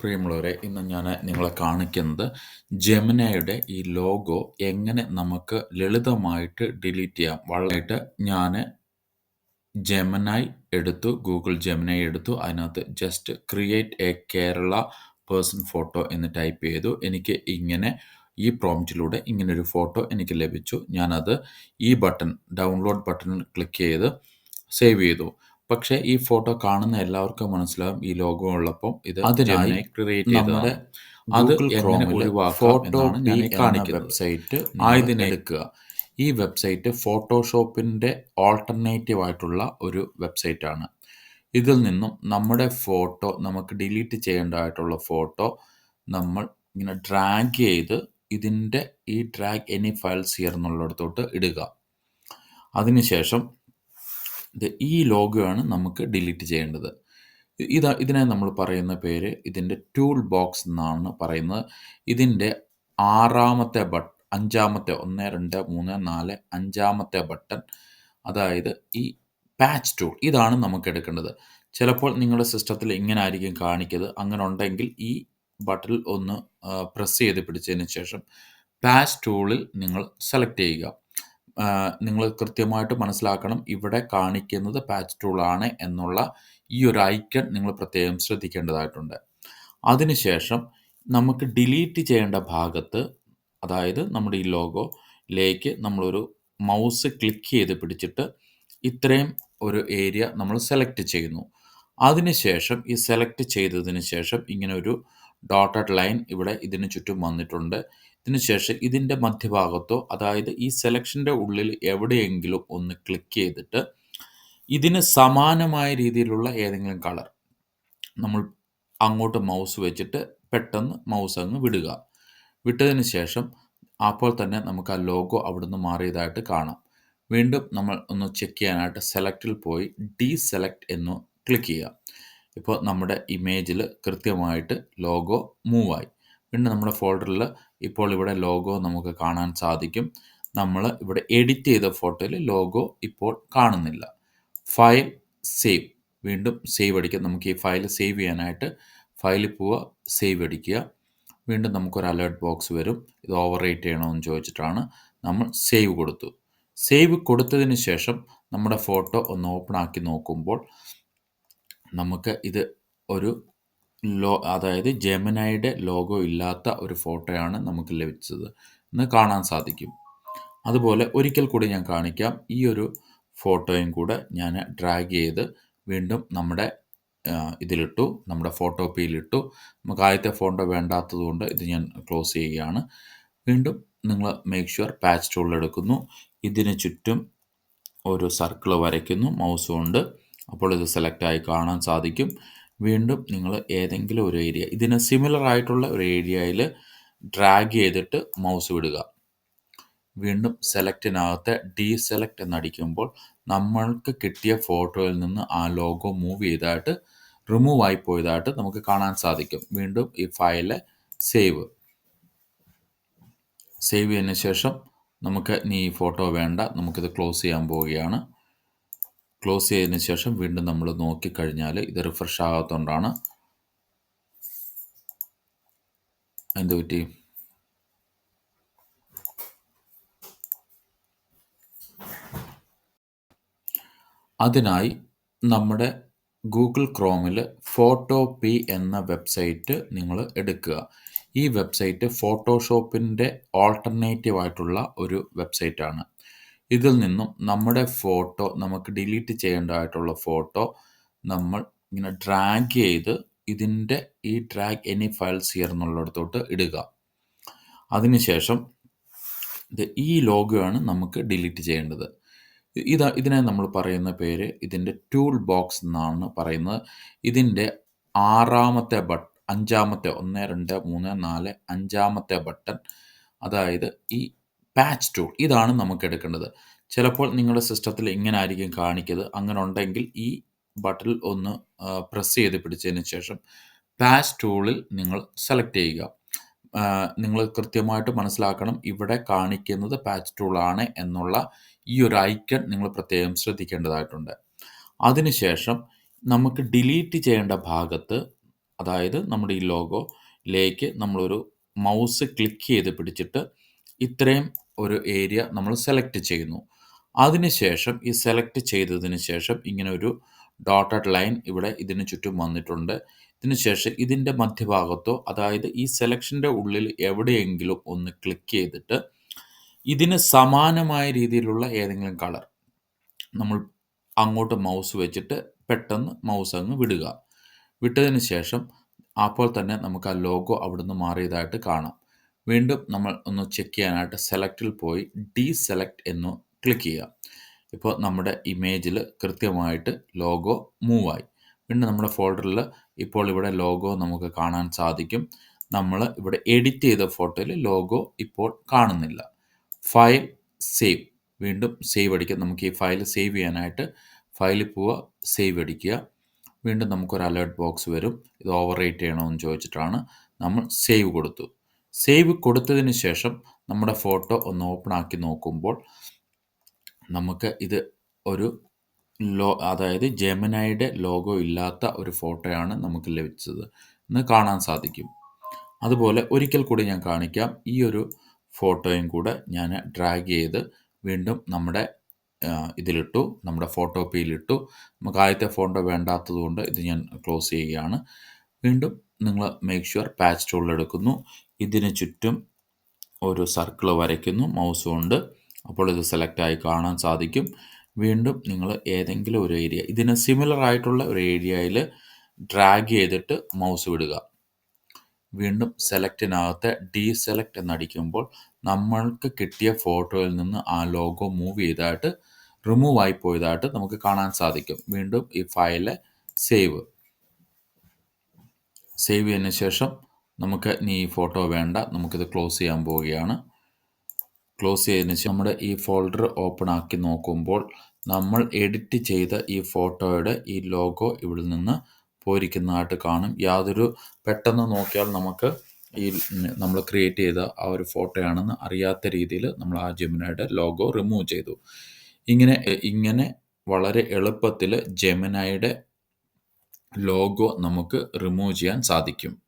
പ്രിയമുള്ളവരെ ഇന്ന് ഞാൻ നിങ്ങളെ കാണിക്കുന്നത് ജെമിനയുടെ ഈ ലോഗോ എങ്ങനെ നമുക്ക് ലളിതമായിട്ട് ഡിലീറ്റ് ചെയ്യാം. വളരായിട്ട് ഞാൻ ജെമിനായി എടുത്തു ഗൂഗിൾ ജെമിനായി എടുത്തു. അതിനകത്ത് just create a Kerala person photo എന്ന് ടൈപ്പ് ചെയ്തു. എനിക്ക് ഇങ്ങനെ ഈ പ്രോംപ്റ്റിലൂടെ ഒരു ഫോട്ടോ എനിക്ക് ലഭിച്ചു. ഞാനത് ഈ ബട്ടൺ ഡൗൺലോഡ് ബട്ടണിൽ ക്ലിക്ക് ചെയ്ത് സേവ് ചെയ്തു. പക്ഷേ ഈ ഫോട്ടോ കാണുന്ന എല്ലാവർക്കും മനസ്സിലാവും ഈ ലോഗോ ഉള്ളപ്പോൾ ഇത് അതിനായി ക്രിയേറ്റ് നമ്മുടെ ഒഴിവാക്കാം ഞാൻ കാണിക്കുന്നത്. വെബ്സൈറ്റ് ആയതിനെടുക്കുക ഈ വെബ്സൈറ്റ് ഫോട്ടോഷോപ്പിന്റെ ഓൾട്ടർനേറ്റീവ് ആയിട്ടുള്ള ഒരു വെബ്സൈറ്റാണ് ഇതിൽ നിന്നും നമ്മുടെ ഫോട്ടോ നമുക്ക് ഡിലീറ്റ് ചെയ്യേണ്ടതായിട്ടുള്ള ഫോട്ടോ നമ്മൾ ഇങ്ങനെ ഡ്രാഗ് ചെയ്ത് ഇതിന്റെ ഈ ഡ്രാഗ് എനി ഫയൽസ് ഹിയർ എന്നുള്ളിടത്തോട്ട് ഇടുക. അതിനുശേഷം ഇത് ലോഗോ ആണ് നമുക്ക് ഡിലീറ്റ് ചെയ്യേണ്ടത്. ഇത് ഇതിനെ നമ്മൾ പറയുന്ന പേര് ഇതിന്റെ ടൂൾ ബോക്സ് എന്നാണ് പറയുന്നത്. ഇതിന്റെ ആറാമത്തെ ബട്ട് അഞ്ചാമത്തെ ഒന്ന് രണ്ട് മൂന്ന് നാല് അഞ്ചാമത്തെ ബട്ടൺ അതായത് ഈ പാച്ച് ടൂൾ ഇതാണ് നമുക്ക് എടുക്കേണ്ടത്. ചിലപ്പോൾ നിങ്ങളുടെ സിസ്റ്റത്തിൽ ഇങ്ങനെ ആയിരിക്കും കാണിക്കുന്നത് അങ്ങനെ ഉണ്ടെങ്കിൽ ഈ ബട്ടൺ ഒന്ന് പ്രസ് ചെയ്ത് പിടിച്ചതിന് ശേഷം പാച്ച് ടൂളിൽ നിങ്ങൾ സെലക്ട് ചെയ്യുക. നിങ്ങൾ കൃത്യമായിട്ട് മനസ്സിലാക്കണം ഇവിടെ കാണിക്കുന്നത് പാച്ച് ടൂളാണ് എന്നുള്ള ഈ ഒരു ഐക്കൺ നിങ്ങൾ പ്രത്യേകം ശ്രദ്ധിക്കേണ്ടതായിട്ടുണ്ട്. അതിനുശേഷം നമുക്ക് ഡിലീറ്റ് ചെയ്യേണ്ട ഭാഗത്ത് അതായത് നമ്മുടെ ഈ ലോഗോയിലേക്ക് നമ്മളൊരു മൗസ് ക്ലിക്ക് ചെയ്ത് പിടിച്ചിട്ട് ഇത്രയും ഒരു ഏരിയ നമ്മൾ സെലക്ട് ചെയ്യുന്നു. അതിനുശേഷം ഈ സെലക്ട് ചെയ്തതിന് ശേഷം ഇങ്ങനെ ഒരു ഡോട്ടഡ് ലൈൻ ഇവിടെ ഇതിന് ചുറ്റും വന്നിട്ടുണ്ട്. ഇതിനുശേഷം ഇതിന്റെ മധ്യഭാഗത്തോ അതായത് ഈ സെലക്ഷന്റെ ഉള്ളിൽ എവിടെയെങ്കിലും ഒന്ന് ക്ലിക്ക് ചെയ്തിട്ട് ഇതിന് സമാനമായ രീതിയിലുള്ള ഏതെങ്കിലും കളർ നമ്മൾ അങ്ങോട്ട് മൗസ് വെച്ചിട്ട് പെട്ടെന്ന് മൗസ് അങ്ങ് വിടുക. വിട്ടതിന് ശേഷം അപ്പോൾ തന്നെ നമുക്ക് ആ ലോഗോ അവിടുന്ന് മാറിയതായിട്ട് കാണാം. വീണ്ടും നമ്മൾ ഒന്ന് ചെക്ക് ചെയ്യാനായിട്ട് സെലക്റ്റിൽ പോയി ഡീ സെലക്ട് എന്ന് ക്ലിക്ക് ചെയ്യുക. ഇപ്പോൾ നമ്മുടെ ഇമേജിൽ കൃത്യമായിട്ട് ലോഗോ മൂവായി വീണ്ടും നമ്മുടെ ഫോൾഡറിൽ ഇപ്പോൾ ഇവിടെ ലോഗോ നമുക്ക് കാണാൻ സാധിക്കും. നമ്മൾ ഇവിടെ എഡിറ്റ് ചെയ്ത ഫോട്ടോയിൽ ലോഗോ ഇപ്പോൾ കാണുന്നില്ല. ഫയൽ സേവ് വീണ്ടും സേവ് അടിക്കുക നമുക്ക് ഈ ഫയൽ സേവ് ചെയ്യാനായിട്ട് ഫയലിൽ പോവുക സേവ് അടിക്കുക. വീണ്ടും നമുക്കൊരു അലേർട്ട് ബോക്സ് വരും. ഇത് ഓവർ റേറ്റ് ചെയ്യണമെന്ന് ചോദിച്ചിട്ടാണ് നമ്മൾ സേവ് കൊടുത്തു. സേവ് കൊടുത്തതിന് ശേഷം നമ്മുടെ ഫോട്ടോ ഒന്ന് ഓപ്പൺ ആക്കി നോക്കുമ്പോൾ നമുക്ക് ഇത് ഒരു ലോ അതായത് ജെമനായുടെ ലോഗോ ഇല്ലാത്ത ഒരു ഫോട്ടോയാണ് നമുക്ക് ലഭിച്ചത്. എന്ന് കാണാൻ സാധിക്കും. അതുപോലെ ഒരിക്കൽ കൂടി ഞാൻ കാണിക്കാം. ഈ ഒരു ഫോട്ടോയും കൂടെ ഞാൻ ഡ്രാഗ് ചെയ്ത് വീണ്ടും നമ്മുടെ ഇതിലിട്ടു നമ്മുടെ ഫോട്ടോ പേയിലിട്ടു. നമുക്ക് ആദ്യത്തെ ഫോട്ടോ വേണ്ടാത്തത് കൊണ്ട് ഇത് ഞാൻ ക്ലോസ് ചെയ്യുകയാണ്. വീണ്ടും നിങ്ങൾ മേക്ക് ഷുവർ പാച്ച് ടൂൾ എടുക്കുന്നു. ഇതിന് ചുറ്റും ഒരു സർക്കിൾ വരയ്ക്കുന്നു. മൗസ് കൊണ്ട്. അപ്പോൾ ഇത് സെലക്ട് ആയി കാണാൻ സാധിക്കും. വീണ്ടും നിങ്ങൾ ഏതെങ്കിലും ഒരു ഏരിയ ഇതിന് സിമിലർ ആയിട്ടുള്ള ഒരു ഏരിയയിൽ ഡ്രാഗ് ചെയ്തിട്ട് മൗസ് വിടുക. വീണ്ടും സെലക്റ്റിനകത്ത് ഡീ സെലക്ട് എന്നടിക്കുമ്പോൾ നമ്മൾക്ക് കിട്ടിയ ഫോട്ടോയിൽ നിന്ന് ആ ലോഗോ മൂവ് ചെയ്തായിട്ട് റിമൂവ് ആയി പോയതായിട്ട് നമുക്ക് കാണാൻ സാധിക്കും. വീണ്ടും ഈ ഫയൽ സേവ് സേവ് ചെയ്തതിന് ശേഷം നമുക്ക് ഇനി ഈ ഫോട്ടോ വേണ്ട. നമുക്കിത് ക്ലോസ് ചെയ്യാൻ പോവുകയാണ്. ക്ലോസ് ചെയ്തതിന് ശേഷം വീണ്ടും നമ്മൾ നോക്കിക്കഴിഞ്ഞാൽ ഇത് റിഫ്രഷ് ആകാത്തതുകൊണ്ടാണ്. എന്ത് പറ്റി? അതിനായി നമ്മുടെ ഗൂഗിൾ ക്രോമിൽ ഫോട്ടോ പി എന്ന വെബ്സൈറ്റ് നിങ്ങൾ എടുക്കുക. ഈ വെബ്സൈറ്റ് ഫോട്ടോഷോപ്പിന്റെ ഓൾട്ടർനേറ്റീവ് ആയിട്ടുള്ള ഒരു വെബ്സൈറ്റാണ്. ഇതിൽ നിന്നും നമ്മുടെ ഫോട്ടോ നമുക്ക് ഡിലീറ്റ് ചെയ്യേണ്ടതായിട്ടുള്ള ഫോട്ടോ നമ്മൾ ഇങ്ങനെ ഡ്രാഗ് ചെയ്ത് ഇതിന്റെ ഈ ഡ്രാഗ് എനി ഫയൽസ് ഹിയർ എന്നുള്ളിടത്തോട്ട് ഇടുക. അതിനുശേഷം ഈ ലോഗോയാണ് നമുക്ക് ഡിലീറ്റ് ചെയ്യേണ്ടത്. ഇത് ഇതിനെ നമ്മൾ പറയുന്ന പേര് ഇതിന്റെ ടൂൾ ബോക്സ് എന്നാണ് പറയുന്നത്. ഇതിന്റെ ആറാമത്തെ ബട്ട് അഞ്ചാമത്തെ ഒന്ന് രണ്ട് മൂന്ന് നാല് അഞ്ചാമത്തെ ബട്ടൺ അതായത് ഈ പാച്ച് ടൂൾ ഇതാണ് നമുക്ക് എടുക്കേണ്ടത്. ചിലപ്പോൾ നിങ്ങളുടെ സിസ്റ്റത്തിൽ ഇങ്ങനെ ആയിരിക്കും കാണിക്കുന്നത് അങ്ങനെ ഉണ്ടെങ്കിൽ ഈ ബട്ടൺ ഒന്ന് പ്രസ് ചെയ്ത് പിടിച്ചതിന് ശേഷം പാച്ച് ടൂളിൽ നിങ്ങൾ സെലക്ട് ചെയ്യുക. നിങ്ങൾ കൃത്യമായിട്ട് മനസ്സിലാക്കണം ഇവിടെ കാണിക്കുന്നത് പാച്ച് ടൂളാണ് എന്നുള്ള ഈ ഒരു ഐക്കൺ നിങ്ങൾ പ്രത്യേകം ശ്രദ്ധിക്കേണ്ടതായിട്ടുണ്ട്. അതിനുശേഷം നമുക്ക് ഡിലീറ്റ് ചെയ്യേണ്ട ഭാഗത്ത് അതായത് നമ്മുടെ ഈ ലോഗോയിലേക്ക് നമ്മളൊരു മൗസ് ക്ലിക്ക് ചെയ്ത് പിടിച്ചിട്ട് ഇത്രയും ഒരു ഏരിയ നമ്മൾ സെലക്ട് ചെയ്യുന്നു. അതിനുശേഷം ഈ സെലക്ട് ചെയ്തതിന് ശേഷം ഇങ്ങനെ ഒരു ഡോട്ടഡ് ലൈൻ ഇവിടെ ഇതിന് ചുറ്റും വന്നിട്ടുണ്ട്. ഇതിന് ശേഷം ഇതിന്റെ മധ്യഭാഗത്തോ അതായത് ഈ സെലക്ഷന്റെ ഉള്ളിൽ എവിടെയെങ്കിലും ഒന്ന് ക്ലിക്ക് ചെയ്തിട്ട് ഇതിന് സമാനമായ രീതിയിലുള്ള ഏതെങ്കിലും കളർ നമ്മൾ അങ്ങോട്ട് മൗസ് വെച്ചിട്ട് പെട്ടെന്ന് മൗസ് അങ്ങ് വിടുക. വിട്ടതിന് ശേഷം അപ്പോൾ തന്നെ നമുക്ക് ആ ലോഗോ അവിടുന്ന് മാറിയതായിട്ട് കാണാം. വീണ്ടും നമ്മൾ ഒന്ന് ചെക്ക് ചെയ്യാനായിട്ട് സെലക്റ്റിൽ പോയി ഡി സെലക്ട് എന്ന് ക്ലിക്ക് ചെയ്യുക. ഇപ്പോൾ നമ്മുടെ ഇമേജിൽ കൃത്യമായിട്ട് ലോഗോ മൂവായി വീണ്ടും നമ്മുടെ ഫോൾഡറിൽ ഇപ്പോൾ ഇവിടെ ലോഗോ നമുക്ക് കാണാൻ സാധിക്കും. നമ്മൾ ഇവിടെ എഡിറ്റ് ചെയ്ത ഫോട്ടോയിൽ ലോഗോ ഇപ്പോൾ കാണുന്നില്ല. ഫയൽ സേവ് വീണ്ടും സേവ് അടിക്കുക. നമുക്ക് ഈ ഫയൽ സേവ് ചെയ്യാനായിട്ട് ഫയലിൽ പോവുക സേവ് അടിക്കുക. വീണ്ടും നമുക്കൊരു അലേർട്ട് ബോക്സ് വരും. ഇത് ഓവർ റേറ്റ് ചെയ്യണമെന്ന് ചോദിച്ചിട്ടാണ് നമ്മൾ സേവ് കൊടുത്തു. സേവ് കൊടുത്തതിന് ശേഷം നമ്മുടെ ഫോട്ടോ ഒന്ന് ഓപ്പൺ ആക്കി നോക്കുമ്പോൾ നമുക്ക് ഇത് ഒരു ലോ അതായത് ജെമനായുടെ ലോഗോ ഇല്ലാത്ത ഒരു ഫോട്ടോയാണ് നമുക്ക് ലഭിച്ചത് എന്ന് കാണാൻ സാധിക്കും. അതുപോലെ ഒരിക്കൽ കൂടി ഞാൻ കാണിക്കാം. ഈ ഒരു ഫോട്ടോയും കൂടെ ഞാൻ ഡ്രാഗ് ചെയ്ത് വീണ്ടും നമ്മുടെ ഇതിലിട്ടു നമ്മുടെ ഫോട്ടോ പേയിലിട്ടു. നമുക്ക് ആദ്യത്തെ ഫോട്ടോ വേണ്ടാത്തത് കൊണ്ട് ഇത് ഞാൻ ക്ലോസ് ചെയ്യുകയാണ്. വീണ്ടും നിങ്ങൾ മേക്ക് ഷുവർ പാച്ച് ടൂൾ എടുക്കുന്നു. ഇതിന് ചുറ്റും ഒരു സർക്കിൾ വരയ്ക്കുന്നു മൗസ് കൊണ്ട്. അപ്പോൾ ഇത് സെലക്ട് ആയി കാണാൻ സാധിക്കും. വീണ്ടും നിങ്ങൾ ഏതെങ്കിലും ഒരു ഏരിയ ഇതിന് സിമിലർ ആയിട്ടുള്ള ഒരു ഏരിയയിൽ ഡ്രാഗ് ചെയ്തിട്ട് മൗസ് വിടുക. വീണ്ടും സെലക്റ്റിനകത്ത് ഡീ സെലക്ട് എന്നടിക്കുമ്പോൾ നമ്മൾക്ക് കിട്ടിയ ഫോട്ടോയിൽ നിന്ന് ആ ലോഗോ മൂവ് ചെയ്തായിട്ട് റിമൂവ് ആയി പോയതായിട്ട് നമുക്ക് കാണാൻ സാധിക്കും. വീണ്ടും ഈ ഫയൽ സേവ് സേവ് ചെയ്തതിന് ശേഷം നമുക്ക് ഇനി ഈ ഫോട്ടോ വേണ്ട. നമുക്കിത് ക്ലോസ് ചെയ്യാൻ പോവുകയാണ്. ക്ലോസ് ചെയ്തതിന് ശേഷം നമ്മുടെ ഈ ഫോൾഡർ ഓപ്പൺ ആക്കി നോക്കുമ്പോൾ നമ്മൾ എഡിറ്റ് ചെയ്ത ഈ ഫോട്ടോയുടെ ഈ ലോഗോ ഇവിടെ നിന്ന് പോയിരിക്കുന്നതായിട്ട് കാണും. യാതൊരു പെട്ടെന്ന് നോക്കിയാൽ നമുക്ക് ഈ നമ്മൾ ക്രിയേറ്റ് ചെയ്ത ആ ഒരു ഫോട്ടോയാണെന്ന് അറിയാത്ത രീതിയിൽ നമ്മൾ ആ ജെമിനയുടെ ലോഗോ റിമൂവ് ചെയ്തു. ഇങ്ങനെ ഇങ്ങനെ വളരെ എളുപ്പത്തിൽ ജെമിനയുടെ ലോഗോ നമുക്ക് റിമൂവ് ചെയ്യാൻ സാധിക്കും.